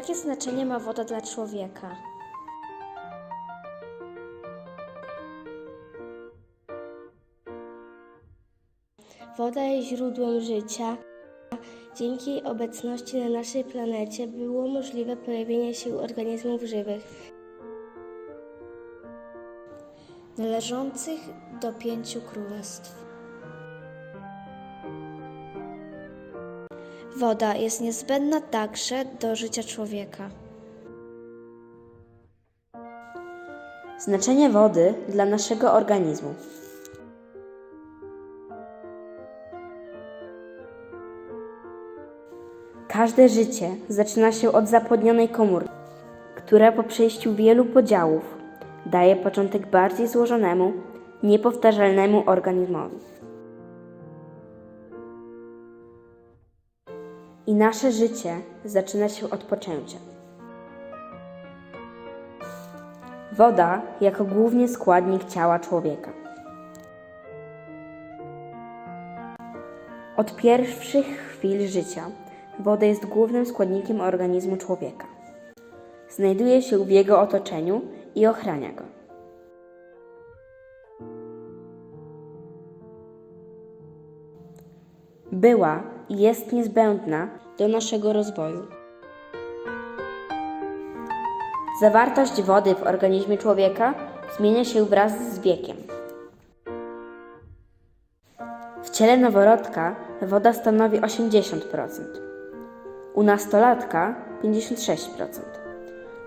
Jakie znaczenie ma woda dla człowieka? Woda jest źródłem życia. Dzięki jej obecności na naszej planecie było możliwe pojawienie się organizmów żywych należących do pięciu królestw. Woda jest niezbędna także do życia człowieka. Znaczenie wody dla naszego organizmu. Każde życie zaczyna się od zapłodnionej komórki, która po przejściu wielu podziałów daje początek bardziej złożonemu, niepowtarzalnemu organizmowi. I nasze życie zaczyna się od poczęcia. Woda jako główny składnik ciała człowieka. Od pierwszych chwil życia woda jest głównym składnikiem organizmu człowieka. Znajduje się w jego otoczeniu i ochrania go. Była jest niezbędna do naszego rozwoju. Zawartość wody w organizmie człowieka zmienia się wraz z wiekiem. W ciele noworodka woda stanowi 80%, u nastolatka 56%,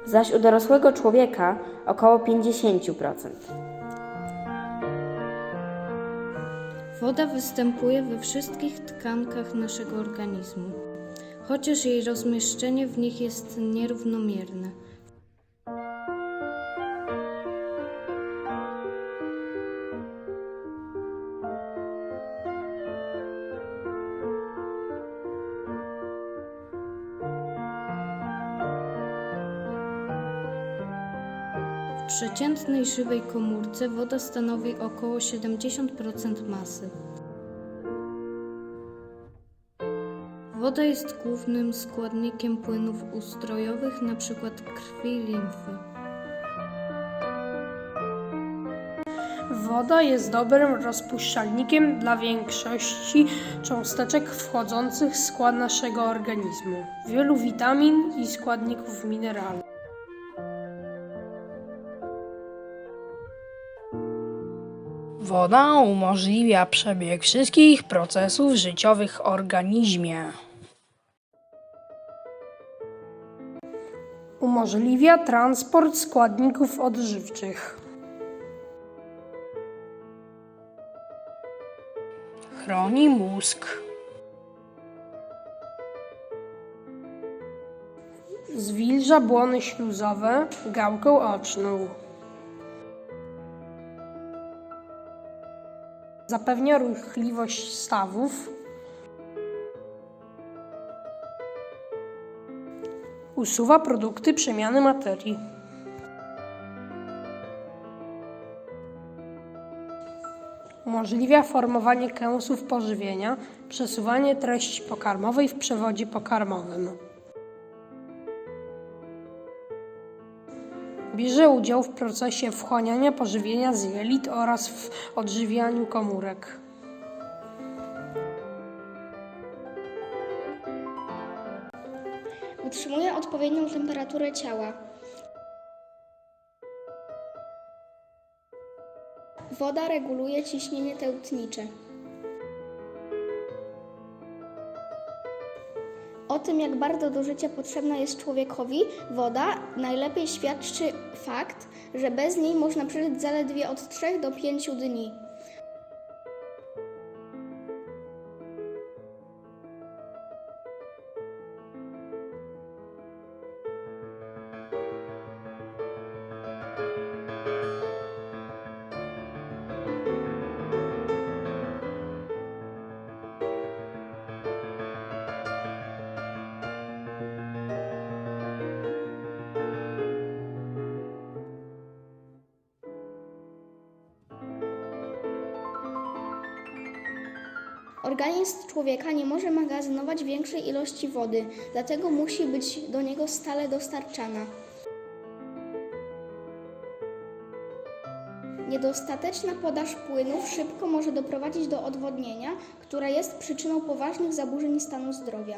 zaś u dorosłego człowieka około 50%. Woda występuje we wszystkich tkankach naszego organizmu, chociaż jej rozmieszczenie w nich jest nierównomierne. W przeciętnej żywej komórce woda stanowi około 70% masy. Woda jest głównym składnikiem płynów ustrojowych, np. krwi i limfy. Woda jest dobrym rozpuszczalnikiem dla większości cząsteczek wchodzących w skład naszego organizmu, wielu witamin i składników mineralnych. Woda umożliwia przebieg wszystkich procesów życiowych w organizmie. Umożliwia transport składników odżywczych. Chroni mózg. Zwilża błony śluzowe, gałkę oczną. Zapewnia ruchliwość stawów. Usuwa produkty przemiany materii. Umożliwia formowanie kęsów pożywienia, przesuwanie treści pokarmowej w przewodzie pokarmowym. Bierze udział w procesie wchłaniania pożywienia z jelit oraz w odżywianiu komórek. Utrzymuje odpowiednią temperaturę ciała. Woda reguluje ciśnienie tętnicze. O tym, jak bardzo do życia potrzebna jest człowiekowi woda, najlepiej świadczy fakt, że bez niej można przeżyć zaledwie od 3 do 5 dni. Organizm człowieka nie może magazynować większej ilości wody, dlatego musi być do niego stale dostarczana. Niedostateczna podaż płynów szybko może doprowadzić do odwodnienia, która jest przyczyną poważnych zaburzeń stanu zdrowia.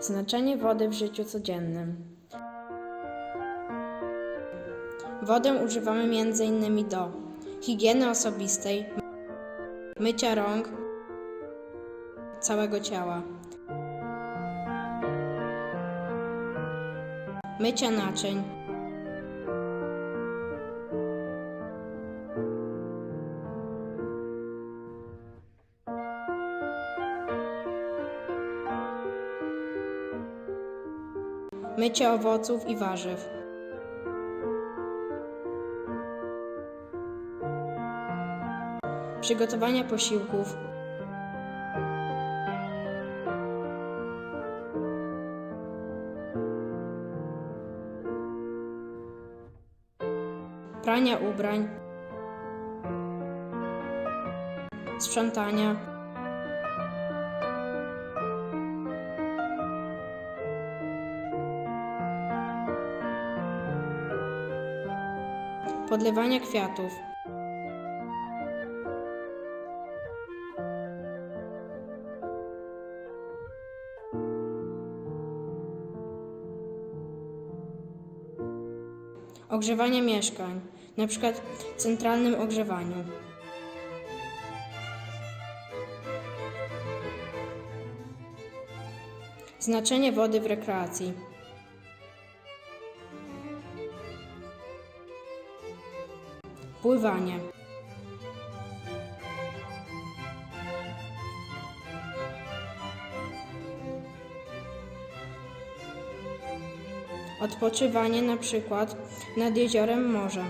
Znaczenie wody w życiu codziennym. Wodę używamy m.in. do higieny osobistej, mycia rąk, całego ciała, mycia naczyń, mycia owoców i warzyw. Przygotowania posiłków. Prania ubrań. Sprzątania. Podlewania kwiatów. Ogrzewanie mieszkań, przykład centralnym ogrzewaniu. Znaczenie wody w rekreacji. Pływanie. Odpoczywanie na przykład nad jeziorem morza.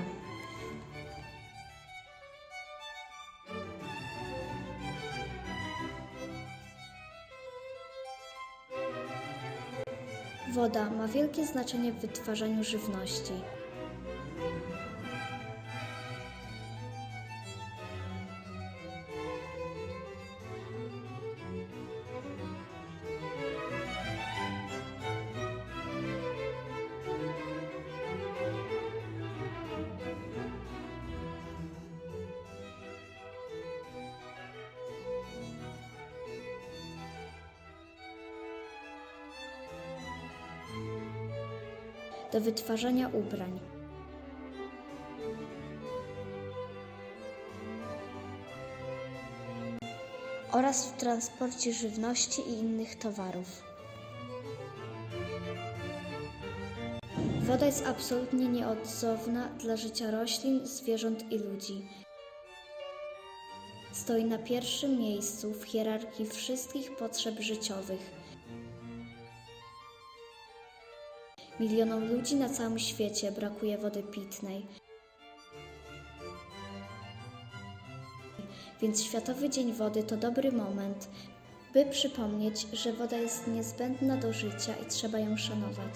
Woda ma wielkie znaczenie w wytwarzaniu żywności. Do wytwarzania ubrań. oraz w transporcie żywności i innych towarów. Woda jest absolutnie nieodzowna dla życia roślin, zwierząt i ludzi. Stoi na pierwszym miejscu w hierarchii wszystkich potrzeb życiowych. Milionom ludzi na całym świecie brakuje wody pitnej. Więc Światowy Dzień Wody to dobry moment, by przypomnieć, że woda jest niezbędna do życia i trzeba ją szanować.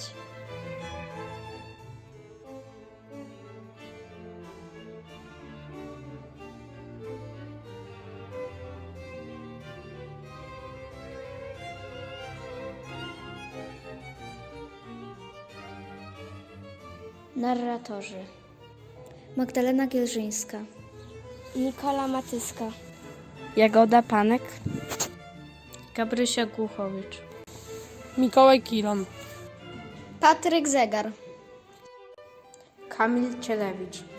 Narratorzy Magdalena Gielżyńska Nikola Matyska. Jagoda Panek, Gabrysia Głuchowicz. Mikołaj Kilon. Patryk Zegar. Kamil Cielewicz.